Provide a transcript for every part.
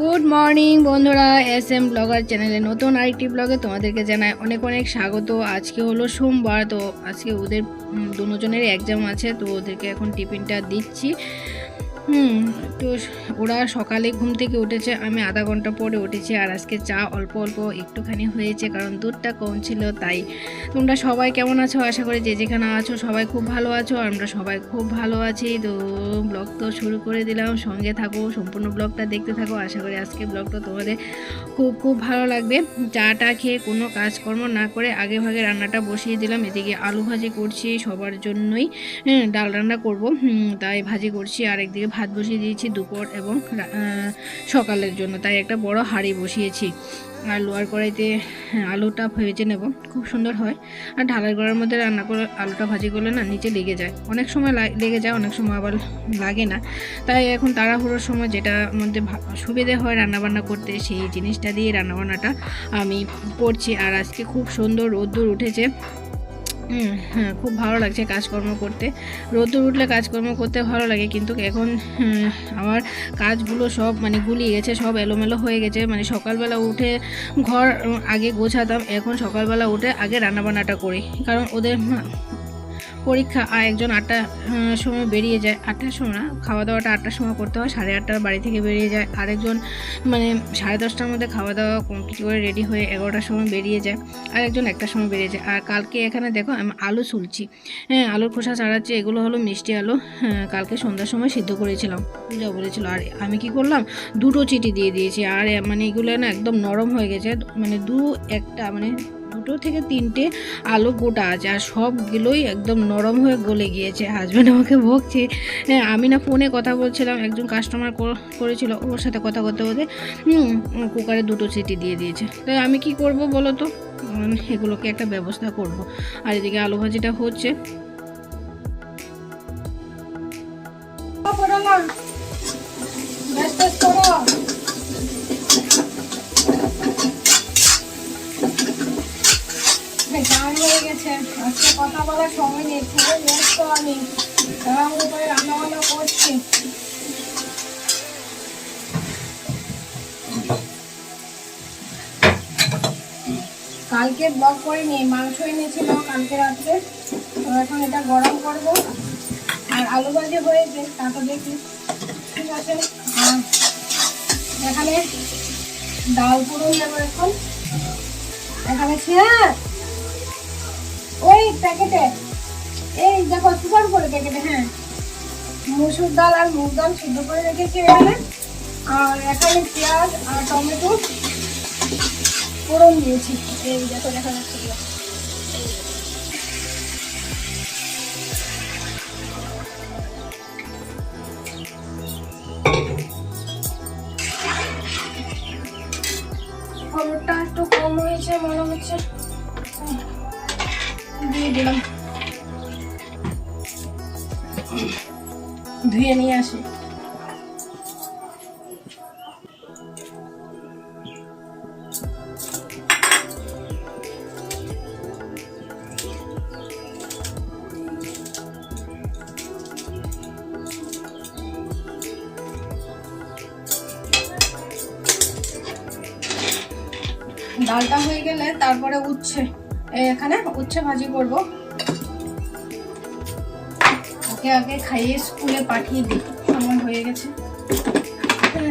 Good morning বন্ধুরা S M blogger চ্যানেলে নতুন আরেকটি ব্লগে তোমাদেরকে জানায় অনেক অনেক স্বাগত। আজকে হলো সোমবার, তো আজকে ওদের দুজনের এক্সাম আছে, তো ওদেরকে এখন টিফিনটা দিচ্ছি। হুম। তো ওরা সকালে ঘুম থেকে উঠেছে, আমি আধা ঘণ্টা পরে উঠেছি আর আজকে চা অল্প অল্প একটুখানি হয়েছে কারণ দুধটা কম ছিল, তাই। তোমরা সবাই কেমন আছো? আশা করি যে যেখানে আছো সবাই খুব ভালো আছো, আমরা সবাই খুব ভালো আছি। তো ব্লগ তো শুরু করে দিলাম, সঙ্গে থাকো, সম্পূর্ণ ব্লগটা দেখতে থাকো। আশা করি আজকে ব্লগটা তোমাদের খুব খুব ভালো লাগবে। চাটা খেয়ে কোনো কাজকর্ম না করে আগে ভাগে রান্নাটা বসিয়ে দিলাম, এদিকে আলু ভাজি করছি সবার জন্যই। ডাল রান্না করব। তাই ভাজি করছি আর একদিকে ভাত বসিয়ে দিয়েছি দুপুর এবং সকালের জন্য। তাই একটা বড় হাঁড়ি বসিয়েছি। আর লোয়ার কড়াইতে আলুটা ভেজে নেব। খুব সুন্দর হয়। আর ঢালাই করার মধ্যে রান্না করে আলুটা ভাজি করলে না নিচে লেগে যায়। অনেক সময় লেগে যায়, অনেক সময় আবার লাগে না। তাই এখন তাড়াহুড়োর সময় যেটা মধ্যে সুবিধে হয় রান্নাবান্না করতে, সেই জিনিসটা দিয়ে রান্নাবান্নাটা আমি করছি। আর আজকে খুব সুন্দর রোদ্দুর উঠেছে। হ্যাঁ খুব ভালো লাগছে কাজকর্ম করতে। রোদ্দুর উঠলে কাজকর্ম করতে ভালো লাগে, কিন্তু এখন আমার কাজগুলো সব মানে গুলিয়ে গেছে, সব এলোমেলো হয়ে গেছে। মানে সকালবেলা উঠে ঘর আগে গোছাতাম, এখন সকালবেলা উঠে আগে রান্নাবান্নাটা করি। কারণ ওদের পরীক্ষা আর একজন আটটা সময় বেরিয়ে যায়। আটটার সময় না খাওয়া দাওয়াটা আটটার সময় করতে হয় সাড়ে আটটার বাড়ি থেকে বেরিয়ে যায়। আরেকজন মানে সাড়ে দশটার মধ্যে খাওয়া দাওয়া কমপ্লিট করে রেডি হয়ে এগারোটার সময় বেরিয়ে যায়। আর একজন একটার সময় বেরিয়ে যায়। আর কালকে এখানে দেখো আমি আলু ছুলছি। হ্যাঁ আলুর খোসা ছাড়াচ্ছি এগুলো হলো মিষ্টি আলু। হ্যাঁ, কালকে সন্ধ্যার সময় সিদ্ধ করেছিলাম। পূজা বলেছিল। আর আমি কি করলাম দুটো চিটি দিয়ে দিয়েছি। আর মানে এগুলো না একদম নরম হয়ে গেছে মানে দু একটা মানে দুটো থেকে তিনটে আলু গোটা আছে আর সবগুলোই একদম নরম হয়ে গলে গিয়েছে। হাজব্যান্ড আমাকে বকছে হ্যাঁ আমি না ফোনে কথা বলছিলাম, একজন কাস্টমার করেছিল ওর সাথে কথা করতে বলতে কুকারে দুটো সিটি দিয়ে দিয়েছে। তাই আমি কি করব বলো তো? এগুলোকে একটা ব্যবস্থা করব। আর এদিকে আলু ভাজিটা হচ্ছে। হয়ে গেছে। আজকে কথা বলার সময় নেই, খুবই আমি। করে করছি। কালকে ব্লগ করিনি, মাংস এনেছিল কালকে রাত্রে। তো এখন এটা গরম করব। আর আলু ভাজি হয়েছে তা তো দেখি। ঠিক আছে। এখানে ডাল পুরো নেব এখন। এখানে ছেড়ে? ওই প্যাকেটে, এই দেখো সুপার করে প্যাকেটে হ্যাঁ। মুসুর ডাল আর মুগ ডাল সিদ্ধ করে রেখেছি এখানে। আর এখানে পেঁয়াজ আর টমেটো ফোড়ন দিয়েছি। এই দেখো, দেখা যাচ্ছে খবরটা একটু কম হয়েছে, মনে হচ্ছে। ধুয়ে নিয়ে আসি। ডালটা হয়ে গেলে তারপরে এই এখানে উচ্ছে ভাজি করব। ওকে আগে খাইয়ে স্কুলে পাঠিয়ে দিই, সময় হয়ে গেছে।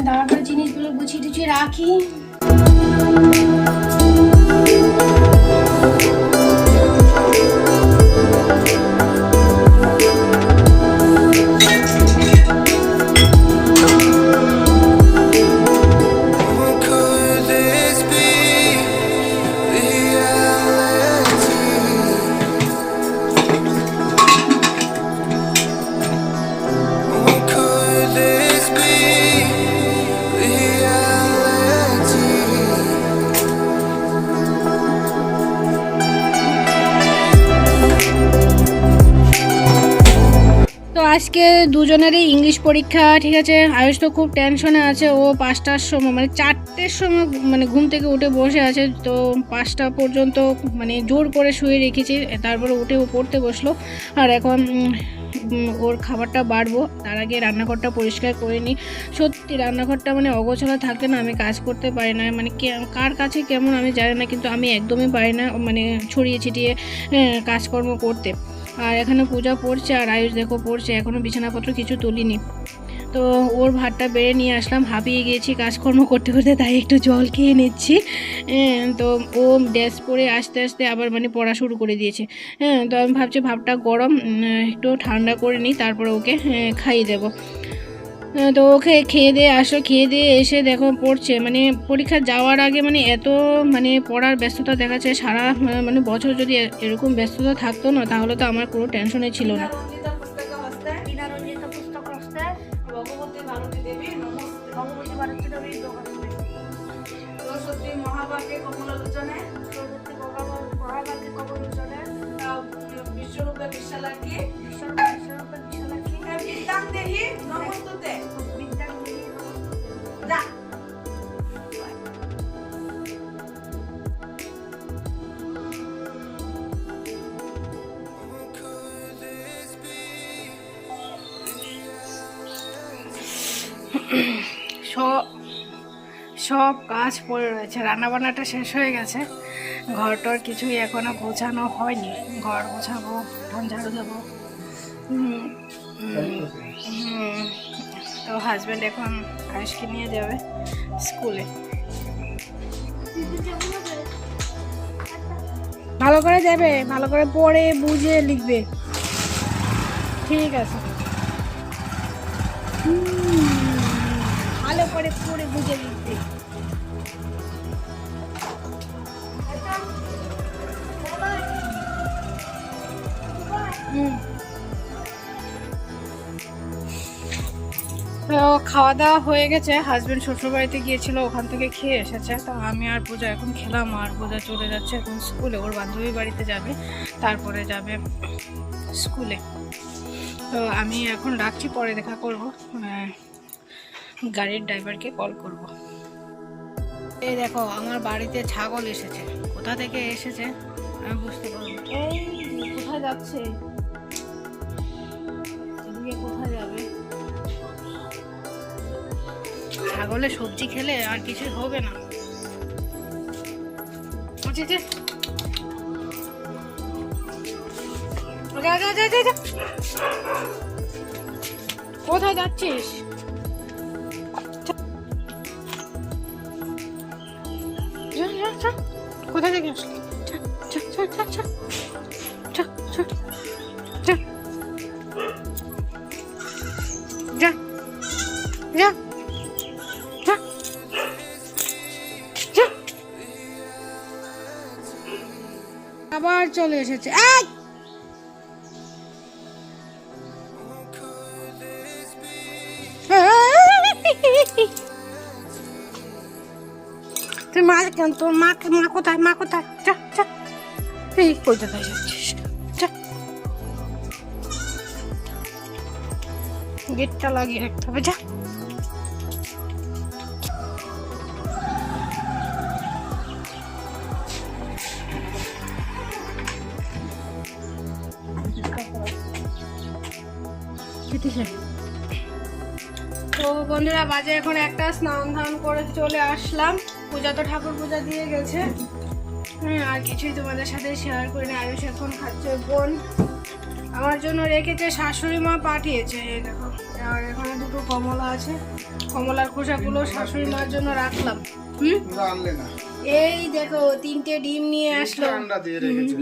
তারপরে জিনিসগুলো গুছিয়ে টুছিয়ে রাখি। আজকে দুজনেরই ইংলিশ পরীক্ষা, ঠিক আছে? আয়ুষ তো খুব টেনশনে আছে, ও পাঁচটার সময় মানে চারটের সময় মানে ঘুম থেকে উঠে বসে আছে, তো পাঁচটা পর্যন্ত মানে জোর করে শুয়ে রেখেছি, তারপরে উঠে ও পড়তে বসল। আর এখন ওর খাবারটা বাড়বো। তার আগে রান্নাঘরটা পরিষ্কার করে নিই। সত্যি রান্নাঘরটা মানে অগোছালো থাকলে না, আমি কাজ করতে পারি না। মানে কার কাছে কেমন আমি জানি না, কিন্তু আমি একদমই পারি না মানে ছড়িয়ে ছিটিয়ে কাজকর্ম করতে। আর এখানে পূজা পড়ছে, আর আয়ুষ দেখো পড়ছে এখনও বিছানাপত্র কিছু তুলিনি। তো ওর ভাতটা বেড়ে নিয়ে আসলাম হাঁপিয়ে গিয়েছি কাজকর্ম করতে করতে তাই একটু জল খেয়ে নিচ্ছি। হ্যাঁ, তো ও ড্রেস পরে আস্তে আস্তে আবার মানে পড়া শুরু করে দিয়েছে। হ্যাঁ তো আমি ভাবছি ভাবটা গরম একটু ঠান্ডা করে নিই তারপরে ওকে হ্যাঁ, খাইয়ে দেবো। আহ, তো ওকে খেয়ে দিয়ে আসো খেয়ে দিয়ে এসে দেখো পড়ছে। মানে পরীক্ষা যাওয়ার আগে মানে এত মানে পড়ার ব্যস্ততা দেখাচ্ছে সারা মানে বছর যদি এরকম ব্যস্ততা থাকতো না তাহলে তো আমার কোনো টেনশনে ছিল না। সব সব কাজ পড়ে রয়েছে। রান্নাবান্নাটা শেষ হয়ে গেছে। ঘরটর কিছুই এখনও গোছানো হয়নি। ঘর গোছাবো উঠান ঝাড়ু দেবো। তো হাজব্যান্ড এখন আয়ুষকে নিয়ে যাবে স্কুলে ভালো করে যাবে ভালো করে পড়ে বুঝে লিখবে। ঠিক আছে। হুম, ভালো করে পড়ে বুঝে। তো খাওয়া দাওয়া হয়ে গেছে হাজবেন্ড শ্বশুরবাড়িতে গিয়েছিল ওখান থেকে খেয়ে এসেছে। তো আমি আর পূজা এখন খেলাম আর পূজা চলে যাচ্ছে এখন স্কুলে ওর বান্ধবী বাড়িতে যাবে তারপরে যাবে স্কুলে। তো আমি এখন রাখছি পরে দেখা করব। আহ, গাড়ির ড্রাইভারকে কল করব। এই দেখো আমার বাড়িতে ছাগল এসেছে। কোথা থেকে এসেছে? আমি বুঝতে পারব এই কোথায় যাচ্ছে? এদিকে কোথায় যাবে? ছাগলে সবজি খেলে আর কিছু হবে না। যা। কোথায় যাচ্ছিস? কোথায় থেকে আসলি যা। আবার চলে এসেছে এই! মা তোর মা মা কোথায়? মা কোথায়? যা যা এই গেটটা লাগিয়ে রাখতে হবে যা তো বন্ধুরা, বাজে এখন একটা, স্নান ধান করে চলে আসলাম। পূজা তো ঠাকুর পূজা দিয়ে গেছে হ্যাঁ আর কিছুই তোমাদের সাথে শেয়ার করি না। আয়ুষ এখন খাচ্ছে বোন। আমার জন্য রেখেছে শাশুড়ি মা পাঠিয়েছে এই দেখো। আর এখানে দুটো কমলা আছে। কমলার খোসাগুলো শাশুড়ি মার জন্য রাখলাম। হুম? এই দেখো তিনটে ডিম নিয়ে আসলো। আন্ডা দিয়ে রেখেছে।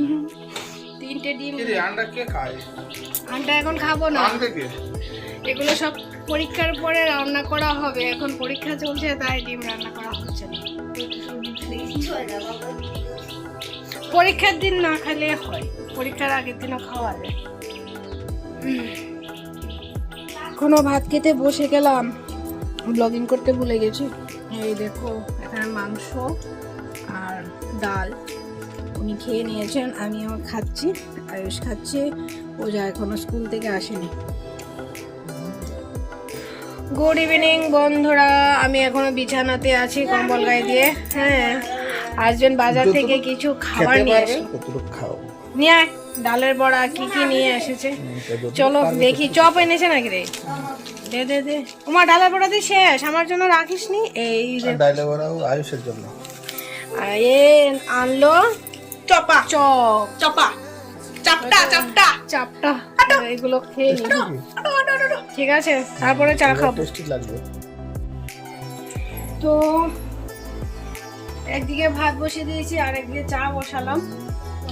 তিনটে ডিম আন্ডা কে খায়? আনটা এখন খাব না। এগুলো সব পরীক্ষার পরে রান্না করা হবে। এখন পরীক্ষা চলছে তাই ডিম রান্না করা হচ্ছে না। পরীক্ষার দিন না খেলে হয়। পরীক্ষার আগের দিনও খাওয়া যায়। এখনও ভাত খেতে বসে গেলাম। ব্লগিং করতে ভুলে গেছি। এই দেখো এখানে মাংস আর ডাল উনি খেয়ে নিয়েছেন আমি আমার খাচ্ছি আয়ুষ খাচ্ছে ও যা এখনও স্কুল থেকে আসেনি। গুড ইভিনিং বন্ধুরা। আমি এখনও বিছানাতে আছি কম্বল গায়ে দিয়ে। হ্যাঁ। হাজবেন্ড বাজার থেকে কিছু খাবার নিয়ে কতটুকু খাও। নিয়ে আয় ডালের বড়া কি কি নিয়ে এসেছে। চলো দেখি চপ এনেছে নাকি রে? দে দে দে। তোমার ডালের বড়া দিয়ে শেষ আমার জন্য রাখিস নি এই ডাইলে বড়াও আয়ুষের জন্য। আর এ আনলো চপা। চপ। চপা। চাপটা চাপটা। চাপটা। এগুলো খেয়ে নি ঠিক আছে তারপরে চা খাব। টেস্টি লাগবে। তো একদিকে ভাত বসিয়ে দিয়েছি, আর একদিকে চা বসালাম।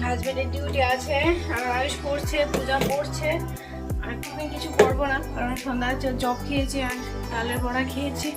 হাজবেন্ডের ডিউটি আছে, আর আয়ুষ করছে পূজা করছে আর কিছু করব না, কারণ সন্ধ্যা জব খেয়েছি আর ডালের বড়া খেয়েছি।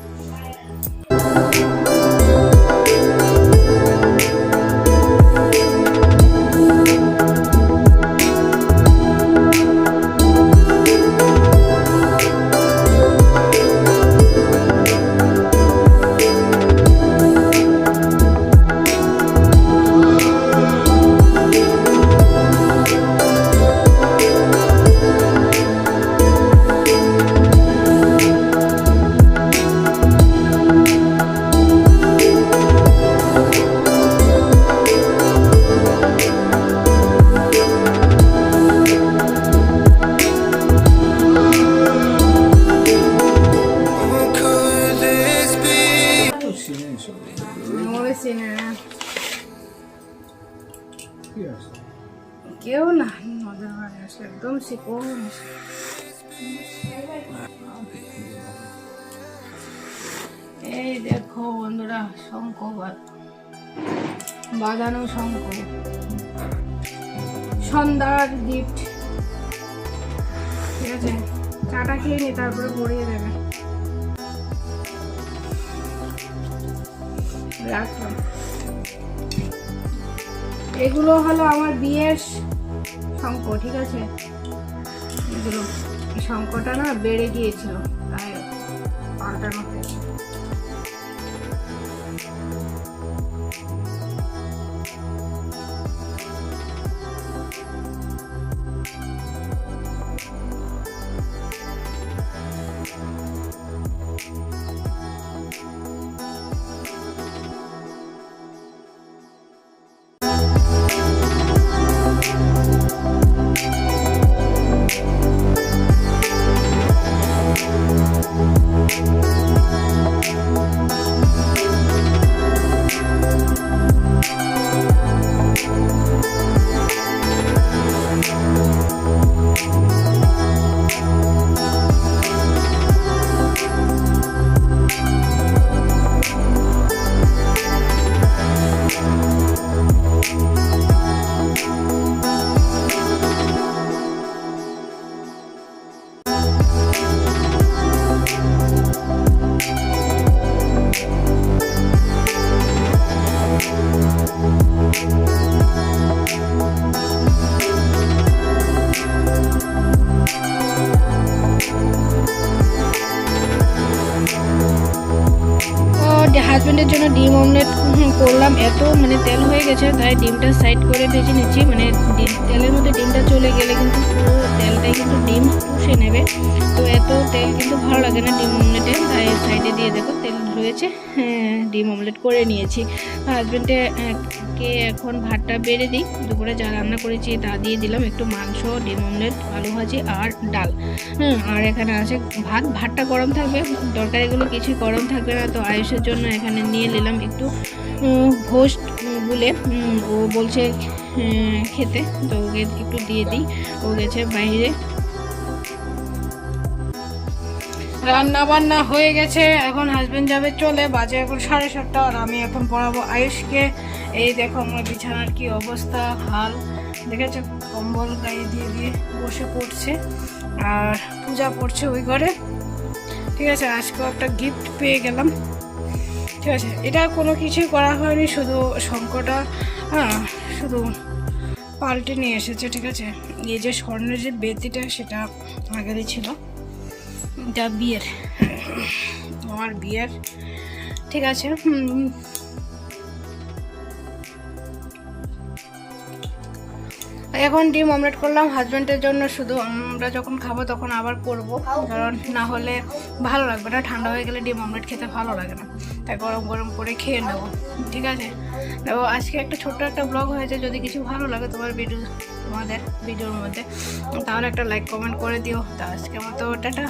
না। কেউ না বাড়ি আসে একদম শিখুন এই দেখো বন্ধুরা শঙ্খ বাঁধানো শঙ্খ সন্ধ্যার গিফট ঠিক আছে? চাটা খেয়ে নি তারপরে পরিয়ে দেবে। রাখলাম। এগুলো হলো আমার বিয়ের শঙ্খ, ঠিক আছে? এগুলো শঙ্কটা না বেড়ে গিয়েছিল তাই পাল্টানো হয়েছে। হাজবেন্ডের জন্য ডিম অমলেট করলাম। এত মানে তেল হয়ে গেছে, তাই ডিমটা সাইড করে ভেজে নিচ্ছি। মানে তেলের মধ্যে ডিমটা চলে গেলে কিন্তু পুরো তেলটাই কিন্তু ডিম পুষে নেবে। তো এত তেল কিন্তু ভালো লাগে না ডিম অমলেটে তাই সাইডে দিয়ে দেবো তেল। রয়েছে হ্যাঁ, ডিম অমলেট করে নিয়েছি। হাজবেন্ডে কে এখন ভাতটা বেড়ে দিই। দুপুরে যা রান্না করেছি তা দিয়ে দিলাম। একটু মাংস ডিম অমলেট আলু ভাজি আর ডাল। আর এখানে আছে ভাত। ভাতটা গরম থাকবে। তরকারিগুলো কিছুই গরম থাকবে না। তো আয়ুষের জন্য এখানে নিয়ে নিলাম একটু উম, বলে ও বলছে খেতে। তো ওকে একটু দিয়ে দিই। ও গেছে বাইরে। রান্না বান্না হয়ে গেছে, এখন হাজবেন্ড যাবে চলে, বাজে এখন সাড়ে সাতটা, আর আমি এখন পড়াবো আয়ুষকে। এই দেখো আমার বিছানার কি অবস্থা, হাল। দেখেছে? কম্বল গায়ে দিয়ে দিয়ে বসে পড়ছে, আর পূজা পড়ছে ওই ঘরে। ঠিক আছে, আজকেও একটা গিফট পেয়ে গেলাম। ঠিক আছে, এটা কোনো কিছুই করা হয়নি, শুধু শঙ্কটা হ্যাঁ শুধু পাল্টে নিয়ে এসেছে, ঠিক আছে। এই যে স্বর্ণের যে বেতিটা, সেটা আগেরই ছিল। এটা বিয়ের। আমার বিয়ের। ঠিক আছে এখন ডিম অমলেট করলাম হাজব্যান্ডের জন্য শুধু আমরা যখন খাব তখন আবার করব। কারণ না হলে ভালো লাগবে না, ঠান্ডা হয়ে গেলে ডিম অমলেট খেতে ভালো লাগে না। তাই গরম গরম করে খেয়ে নেব। ঠিক আছে? তো আজকে একটা ছোট্ট একটা ব্লগ হয়েছে, যদি কিছু ভালো লাগে তোমার ভিডিও তোমাদের ভিডিওর মধ্যে, তাহলে একটা লাইক কমেন্ট করে দিও। তা আজকে মতো, টাটা।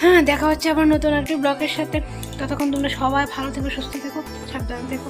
হ্যাঁ দেখা হচ্ছে আবার নতুন একটি ব্লগের সাথে। ততক্ষণ তোমরা সবাই ভালো থেকো, সুস্থ থেকো, সাবধানে থেকো।